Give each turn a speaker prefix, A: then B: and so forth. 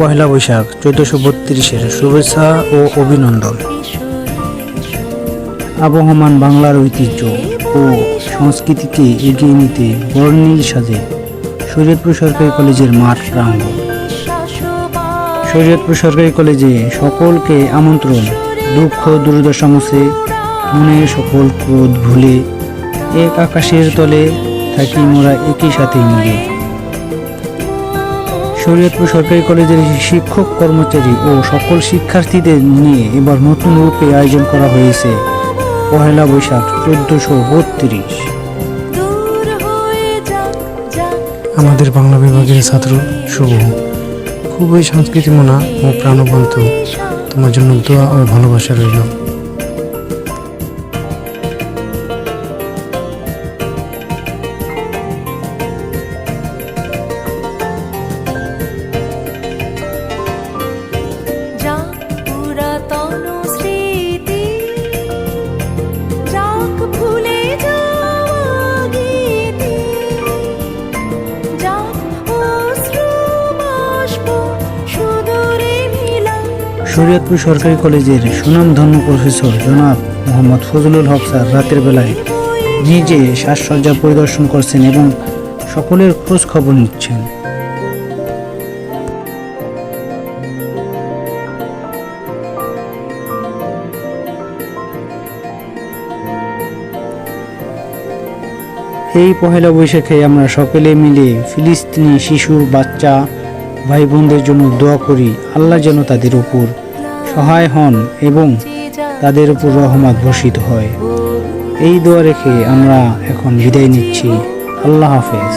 A: পহেলা বৈশাখ, চোদ্দশো বত্রিশের শুভেচ্ছা ও অভিনন্দন। আবহমান বাংলার ঐতিহ্য ও সংস্কৃতিকে এগিয়ে নিতে বর্ণিল সাজে শরীয়তপুর সরকারি কলেজের মাঠ প্রাঙ্গণ। শরীয়তপুর সরকারি কলেজে সকলকে আমন্ত্রণ, দুঃখ, দুর্দশা মুছে সকল ক্রোধ ভুলে এক আকাশের তলে থাকি মোরা একই সাথে মিলে। শরীয়তপুর সরকারি কলেজের শিক্ষক, কর্মচারী ও সকল শিক্ষার্থীদের নিয়ে এবার নতুন রূপে আয়োজন করা হয়েছে। পহেলা বৈশাখ, চোদ্দশো বত্রিশ।
B: আমাদের বাংলা বিভাগের ছাত্র শুভ। খুবই সংস্কৃতিমনা ও প্রাণবন্ত। তোমার জন্য দোয়া ও ভালোবাসা রইল।
A: শরীয়তপুর সরকারি কলেজের সুনামধন্য প্রফেসর জনাব মোহাম্মদ ফজলুল হক স্যার রাতের বেলায় নিজে সাজসজ্জা পরিদর্শন করছেন এবং সকলের খোঁজ খবর নিচ্ছেন। এই পহেলা বৈশাখে আমরা সকলে মিলে ফিলিস্তিনি শিশু বাচ্চা ভাই বোনদের জন্য দোয়া করি, আল্লাহ যেন তাদের উপর সহায় হন এবং তাদের উপর রহমত বর্ষিত হয়। এই দোয়া রেখে আমরা এখন বিদায় নিচ্ছি। আল্লাহ হাফেজ।